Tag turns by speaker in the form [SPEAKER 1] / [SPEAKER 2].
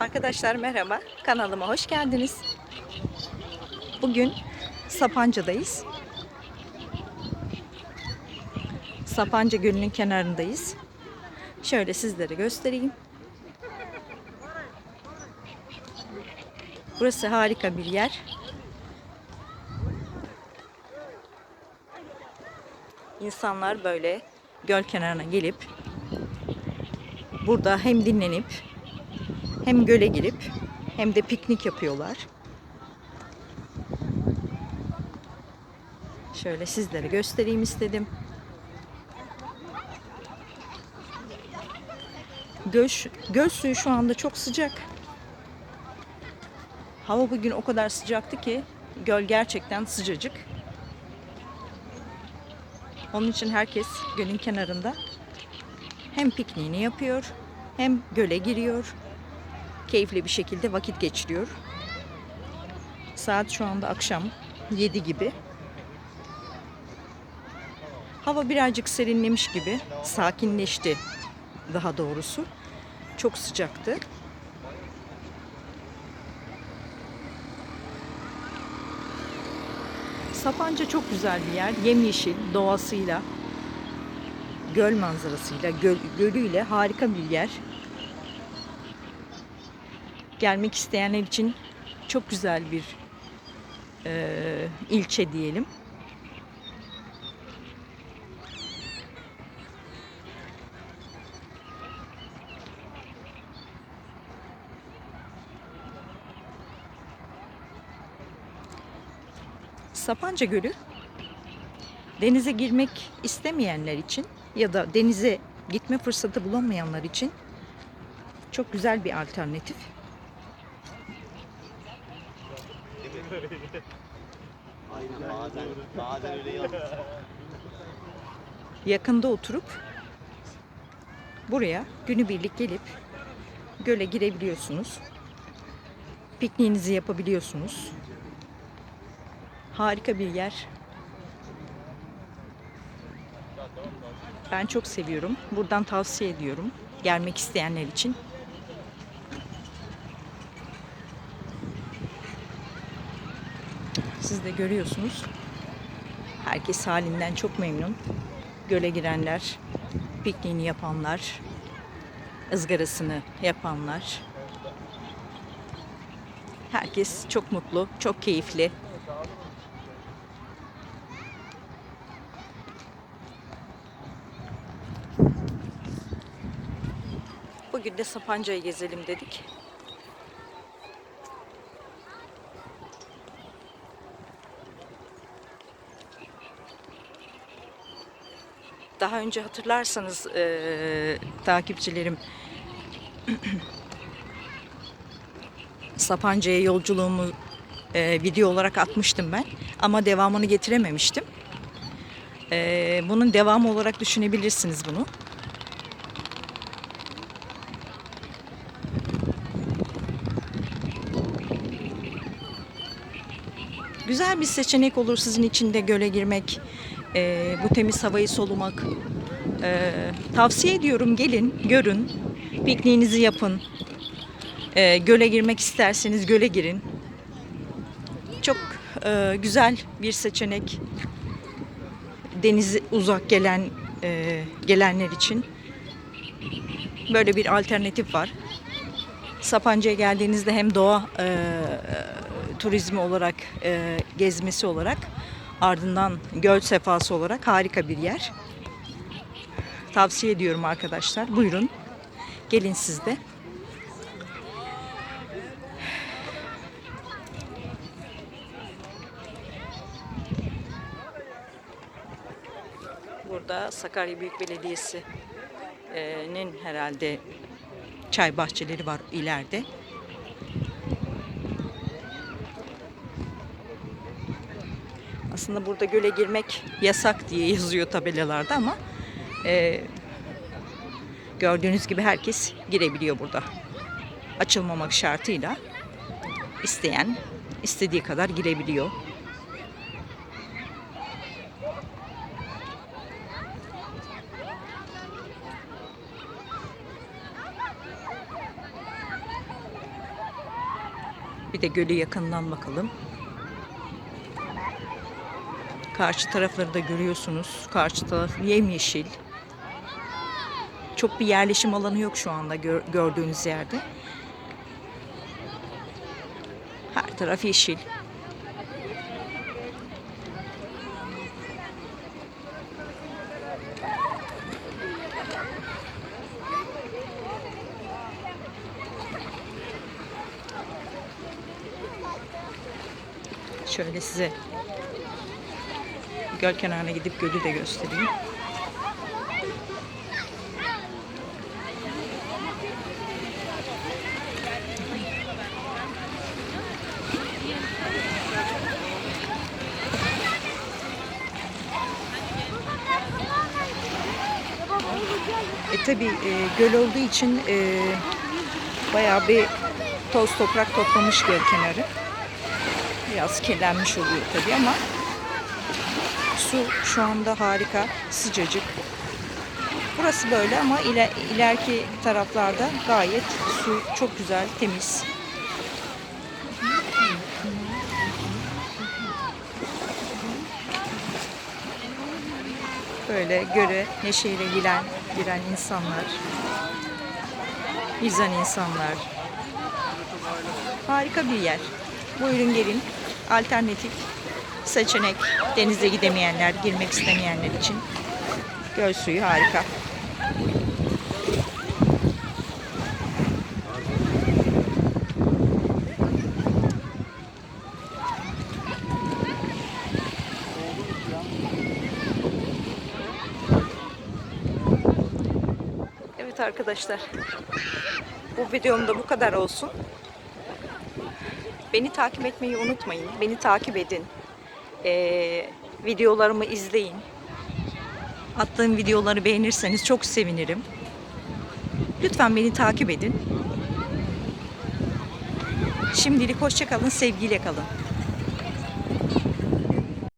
[SPEAKER 1] Arkadaşlar merhaba. Kanalıma hoş geldiniz. Bugün Sapanca'dayız. Sapanca Gölü'nün kenarındayız. Şöyle sizlere göstereyim. Burası harika bir yer. İnsanlar böyle göl kenarına gelip burada hem dinlenip hem göle girip hem de piknik yapıyorlar. Şöyle sizlere göstereyim istedim. Göl, göl suyu şu anda çok sıcak. Hava bugün o kadar sıcaktı ki göl gerçekten sıcacık. Onun için herkes gölün kenarında hem pikniğini yapıyor hem göle giriyor. Keyifli bir şekilde vakit geçiriyor. Saat şu anda akşam 7 gibi. Hava birazcık serinlemiş gibi, sakinleşti daha doğrusu. Çok sıcaktı. Sapanca çok güzel bir yer. Yemyeşil, doğasıyla, göl manzarasıyla, göl, gölüyle harika bir yer. Gelmek isteyenler için çok güzel bir e, ilçe diyelim. Sapanca Gölü denize girmek istemeyenler için ya da denize gitme fırsatı bulamayanlar için çok güzel bir alternatif.
[SPEAKER 2] Aynen bazen, bazen öyle.
[SPEAKER 1] Yakında oturup buraya günübirlik gelip göle girebiliyorsunuz. Pikniğinizi yapabiliyorsunuz. Harika bir yer. Ben çok seviyorum. Buradan tavsiye ediyorum. Gelmek isteyenler için. Siz de görüyorsunuz. Herkes halinden çok memnun. Göle girenler, pikniğini yapanlar, ızgarasını yapanlar. Herkes çok mutlu, çok keyifli. Bugün de Sapanca'yı gezelim dedik. Daha önce hatırlarsanız eee, takipçilerim Sapanca'ya yolculuğumu eee, video olarak atmıştım ben. Ama devamını getirememiştim. Eee, bunun devamı olarak düşünebilirsiniz bunu. Güzel bir seçenek olur sizin için de göle girmek, eee, bu temiz havayı solumak. Eee, tavsiye ediyorum gelin, görün, pikniğinizi yapın. Eee, göle girmek isterseniz göle girin. Çok eee, güzel bir seçenek. Denizi uzak gelen eee, gelenler için böyle bir alternatif var. Sapanca'ya geldiğinizde hem doğa eee, turizmi olarak eee, gezmesi olarak ardından göl sefası olarak harika bir yer. Tavsiye ediyorum arkadaşlar. Buyurun. Gelin siz de. Burada Sakarya Büyük Belediyesi'nin herhalde çay bahçeleri var ileride. Aslında burada göle girmek yasak diye yazıyor tabelalarda ama e, gördüğünüz gibi herkes girebiliyor burada. Açılmamak şartıyla isteyen istediği kadar girebiliyor. Bir de gölü yakından bakalım. Karşı tarafları da görüyorsunuz. Karşı taraf yemyeşil. Çok bir yerleşim alanı yok şu anda gör- gördüğünüz yerde. Her taraf yeşil. Şöyle size göl kenarına gidip gölü de göstereyim. E tabi göl olduğu için e, bayağı bir toz toprak toplamış göl kenarı. Biraz kirlenmiş oluyor tabi ama su şu anda harika, sıcacık. Burası böyle ama iler, ileriki taraflarda gayet su çok güzel, temiz. Böyle göre neşeyle gülen, giren insanlar. Güzel insanlar. Harika bir yer. Buyurun gelin. Alternatif seçenek. Denize gidemeyenler, girmek istemeyenler için. Göl suyu harika. Evet arkadaşlar. Bu videomda bu kadar olsun. Beni takip etmeyi unutmayın. Beni takip edin. Ee, videolarımı izleyin. Attığım videoları beğenirseniz çok sevinirim. Lütfen beni takip edin. Şimdilik hoşça kalın, sevgiyle kalın.